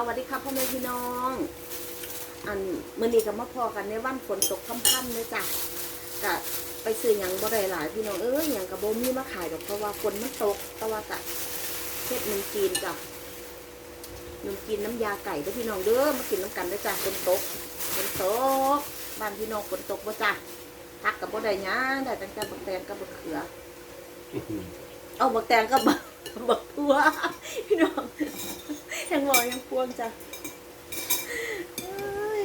สวัสดีครับพ่อแม่พี่น้อง อันมื่อนี้ก็มาพอกันในวันฝนตกค่ำๆเลยจ้ะกะไปซื้อหยังบ่ได้หลายพี่น้องเอ้ยหยังกับโบมีมาขายดอกเพราะว่าฝนมันตกแต่ว่ากะเฮ็ดหนึ่งจีนจ้ะหนึ่งจีนน้ำยาไก่เด้อพี่น้องเด้อมากินน้ำกันเด้อจ้ะฝนตกฝนตกบ้านพี่น้องฝนตกบ่จ้ะทักกับบ่ได้หยังได้ตั้งแต่บักแตงกับบักเขือเอาบักแตงกับบักบักทัวพี่น้อง ยังรอยังพวงจ้ะเอ้ย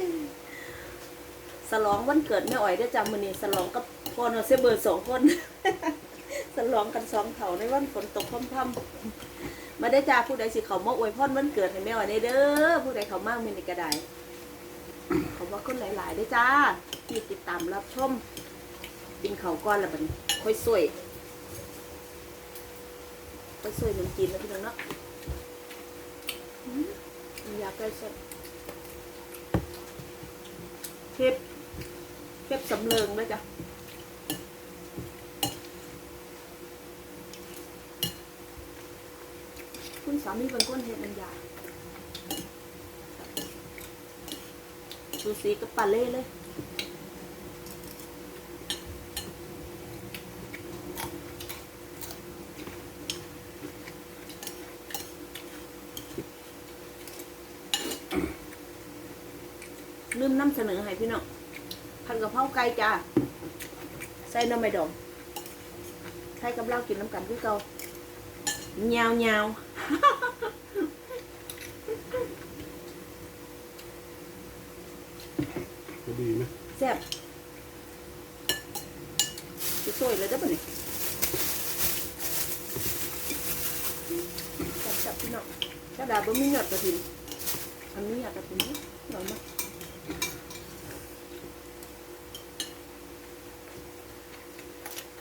สลองวันเกิดแม่อ๋อยได้จ้ะมือนี้สลองกับพ่อเนาะเซเบอร์สองคน สลองกันสองเถาในวันฝนตกพร่ำๆมาได้จ้าผู้ใดสิเขามาอวยพรวันเกิดให้แม่อ๋อยได้เด้อผู้ใดเขามากมือนี้ก็ได้เขาว่าคนหลายๆได้จ้าที่ติดตามรับชมกินเขาก้อนล้วบันค่อยสวยไปสวยขนมจีนนะพี่น้องเนาะ อยาใกล้เสร็จเทปเทปสำเริงไหมจ๊ะคุณสามีเป็นก้นเห็ดมันยาดูสีกับปลาเล่เลย ลืมนำเสนอให้พี่น้องผัดกะเพราไก่จ้าใส่หน้ำไม่ดองใส่กับเหล้ากินน้ำกันคือเก่าเงาเงาจะดีไหมแซ่บจะสวยเลยได้อปะเนี่ยแซ่บแซ่บพี่น้องกระดาษบ่มีหยอดกระถิ่นอันนี้หยอดกระถิ่นนี่หน่อยมาก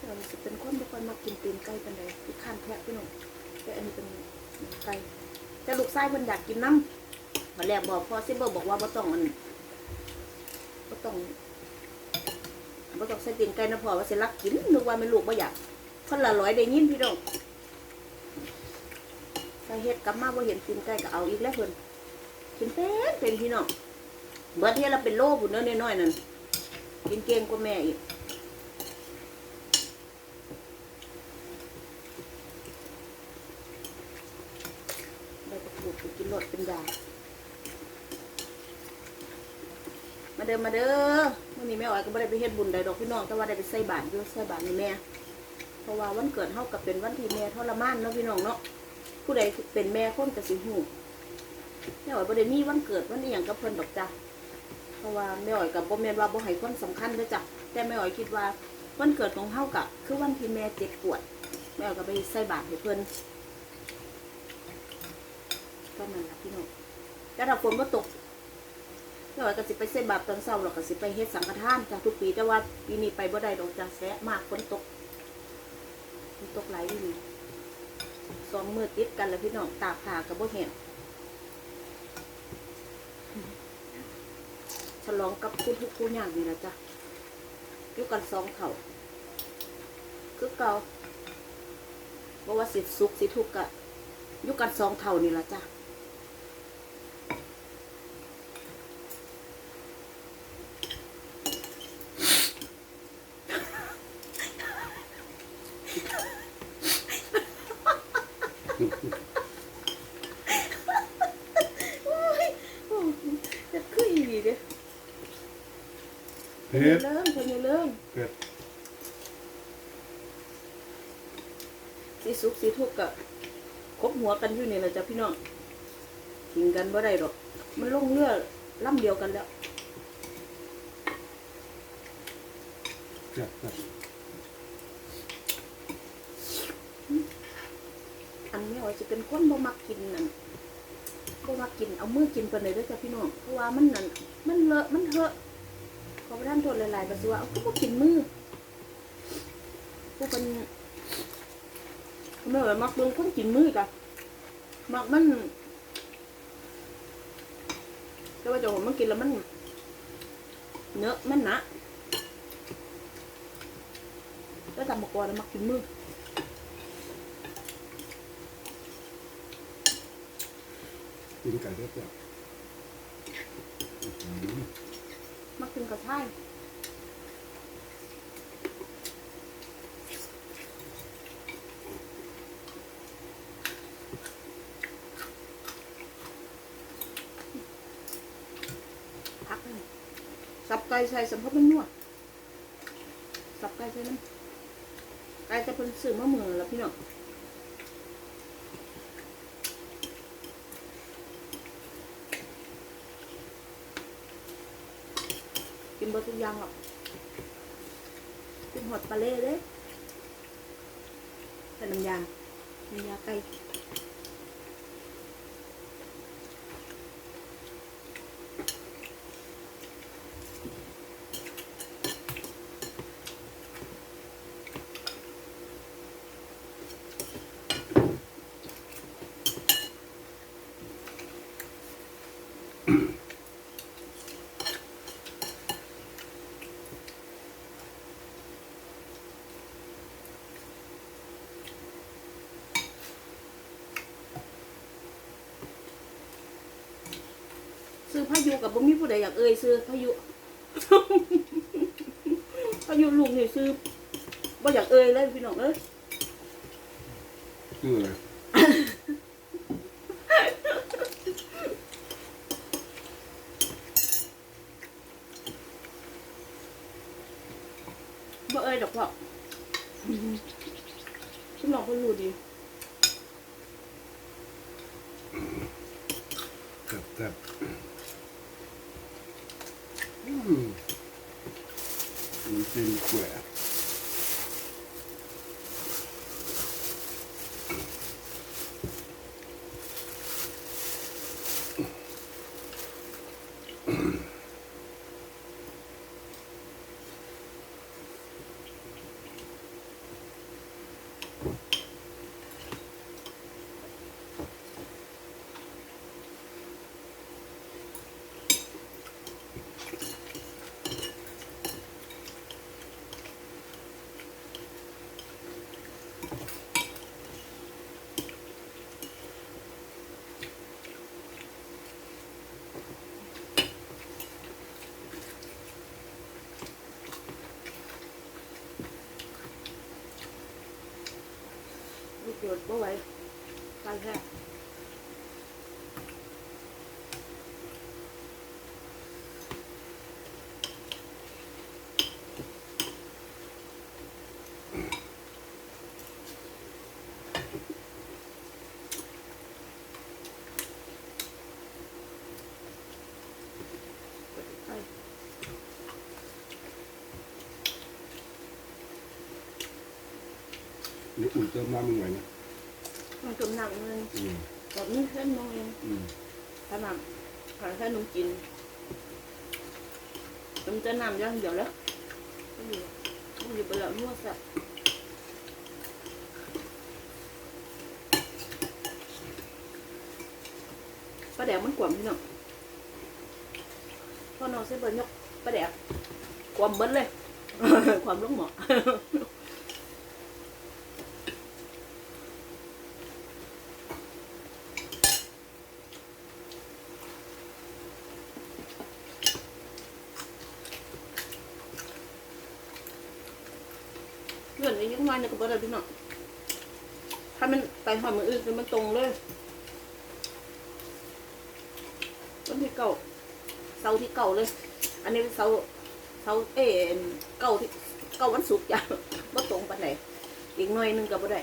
เราจะเป็นคนทุกคนมากินตีนไก่กันเลยที่ข้านแทะพี่น้องแต่อันนี้เป็นไก่แต่ลูกไส้เพิ่นอยากกินน้ำมาแรกบอกพอซิเบอร์บอกว่าบ่ต้องมันบ่ต้องบ่ต้องใส่ตีนไก่นะพอว่าสิรักกินนึกว่าไม่ลูกบ่อยากคนละร้อยได้ยินพี่น้องถ้าเฮ็ดกลับมาบ่เห็นตีนไก่ก็เอาอีกแล้วเพิ่นกินเป็นเป็นพี่น้อง เบิดเฮ็ดแล้วเป็นโลพุ่นเด้อน้อยๆนั่นกินเก่งกว่าแม่อีกได้ประถูกไปกินรสเป็นยามาเด้อมาเด้อวันนี้แม่อ๋อยก็ไม่ได้ไปเฮ็ดบุญใดดอกพี่น้องแต่ว่าได้ไปใส่บาตรอยู่ใส่บาตรในแม่ เพราะว่าวันเกิดเฮากับเป็นวันที่แม่ทรมานเนาะพี่น้องเนาะผู้ใดเป็นแม่คนก็สิฮู้แม่อ๋อยบ่ได้มีวันเกิดวันนี้หยังกับเพิ่นดอกจ้ะ เพราะว่าแม่อ๋อยกับบ่แม่นว่าบ่ให้คนสำคัญเด้อจ้ะแต่แม่อ๋อยคิดว่าวันเกิดของเฮาก็คือวันที่แม่เจ็บปวด แม่อ๋อยก็ไปใส่บาตรให้เพิ่นก็นั่นแหละพี่น้องแต่ถ้าฝนก็ตกเดี๋ยก็สิไปเส้นบาปตอนเช้าหรอกก็สิไปเฮ็ดสังฆทานจ้ะทุกปีแต่ว่าปีนี้ไปบ่ได้ดอกจ้ะแสะมากฝนตกฝนตกหลายที่นี่สองมือติดกันแล้วพี่น้องตากผ้ากับบ่เห็น ลองกับคู่ทุกคู่ยากนี่แหละจ้ะอยู่กันสองเข่าคือเก่าบ่ว่าสิสุขสิทุกกะอยู่กันสองเท่านี่ละจ้ะโอ้ยโอ้ยจะขึ้นอีกเด้อ เผ็เพิ่นดเริ่มเพิ่นเริ่มเผ็ดสีสุกสีทุกข์กะคบหัวกันอยู่นี่แหละจ้ะพี่น้องทิ้งกันบ่ได้ดอก มันลงเรือลำเดียวกันแล้วเผ็ดเผ็ดอันนี้ว่าจะเป็นคนบ่มักกินนั่นบ่มักกินเอามือกินไปเลยเด้อจ้ะพี่น้องเพราะว่ามันนั่นมันเลอะมันเถอะ ขอประทานโทษหลายๆก็สิว่าเอาก็กินมือผู้เป็นไม่ว่ามักเบิ่งคนกินมือจ้ะมักมันแต่ว่าจ้าของมันกินแล้วมันเนื้อะมันหนะแล้วทำมากรมักกินมือกินไก่เผ็ดเผ็ดอื มมักกินกระช่พักเลยสับไก่ใส่สำพับมันนัวสับไก่ใส่น้ำไก่จะเป็นสื่อมะเมืองแล้วพี่น้อง กินเบอร์ทุกอย่างหรอกกินหอดปลาเล่เลยแต่น้ำยาน้ำยาไก่ายุกับบ่มีผู้ใดอยากเอ่ยซื้อพายุพายุลุงนี่ซื้อบ่อยากเอ่ยเลยพี่น้องเอ้ยคืออะไรบ่เอ่ยดอกพ่อพี่น้องเพิ่นรู้ดีแซ่บแซ่บอืมมัน เป็นแกว่ลูกโยด บ่ไหวตายแท้ไปนี่อุ่นเติมน้ำยังไงเนี่ยมันกำลังเงินอืมแบบนี้เส้นมองเองอืมขนาดขนาดแค่นมกินนมจะนำย่างเดียวแล้วก็อยู่ก็อยู่ไปแล้วนวดสับปลาแดกมันกวมพี่น้องพอน้องเส้นเบิ ร์นยกปลาแดกกวมเบิ้ลเลยความลงหมอเพื่อนอายุน้อยเนี่ยก็บ่ได้พี่น้องถ้ามันไปหอดมืออื่นมันตรงเลยต้นที่เก่าเสาที่เก่าเลย อันนี้เสาเสาเอ็นเก่าที่เก่าวันศุกร์จ้ะบ่ตรงปานไหนอีกหน่อยหนึงก็บ่ได้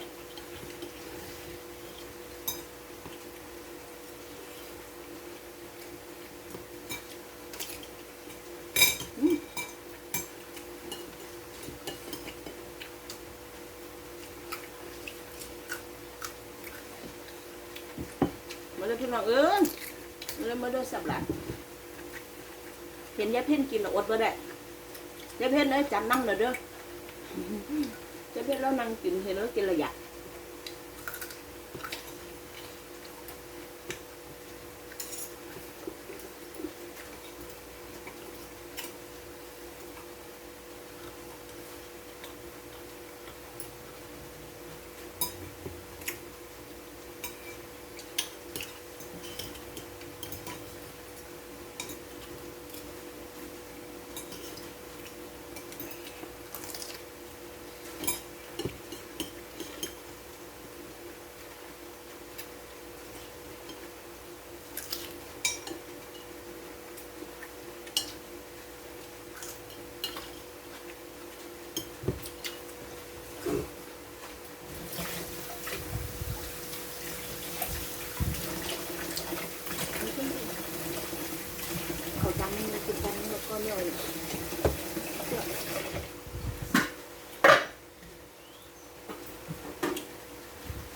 มาเลยพี่น้องเอ้ยมาเลยมาเด้อสับหลานเห็นยายเพ่นกินแล้วอดมาได้ยายเพ่นเลยจำนั่งหน่อยเด้อยายเพ่นแล้วนั่งกินเห็นแล้วกินระยะ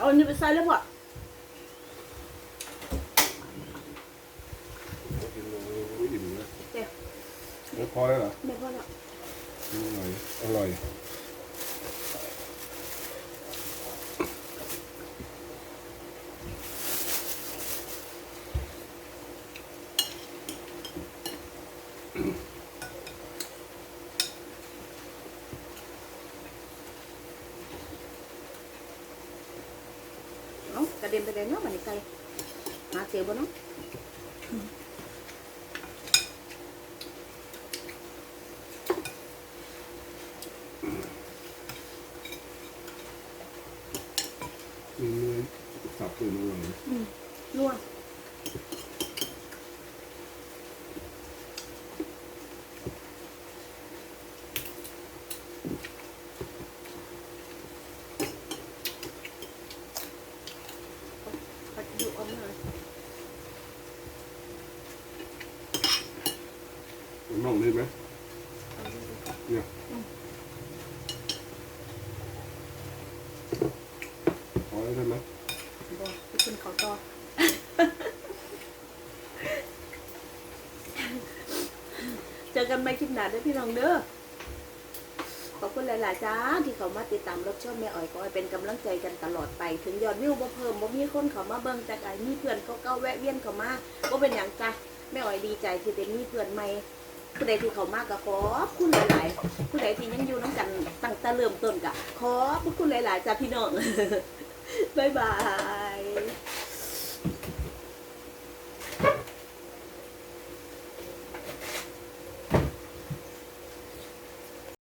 เอาอันนี้ไปใส่แล้วพอกินเลยอิ่มนะเดี๋ยวไม่พอแล้วเหรอไม่พอแล้วอร่อยอร่อยเอ้า กระเด็นไปเลยเนาะมันนี่ไก่หาเสียบ่เนาะมีเนื้อสับตื่นอร่อยอืมนัวผัดอยู่เอามา มันน่องได้ไหม เอามาดู เนี่ย พอแล้วใช่ไหมบ่ไปกินข้าวต่อเจอกันใหม่คลิปหน้าเด้อพี่น้องเด้อ ขอบคุณหลายๆจ้าที่เขามาติดตามรับชมแม่อ๋อยก็ให้เป็นกำลังใจกันตลอดไป ถึงยอดวิวบ่เพิ่มบ่มีคนเขามาเบิ่งแต่ไอ้มีเพื่อนเขาเก้าๆแวะเวียนเขามาก็เป็นอย่างจ้ะแม่อ๋อยดีใจที่ได้มีเพื่อนใหม่ ผู้ใดที่เขามากก็ขอบคุณหลายๆผู้ใดที่ยังอยู่น้ำกันตั้งแต่เริ่มต้นก็ขอบคุณหลายๆจ้าพี่น้อง บ๊ายบาย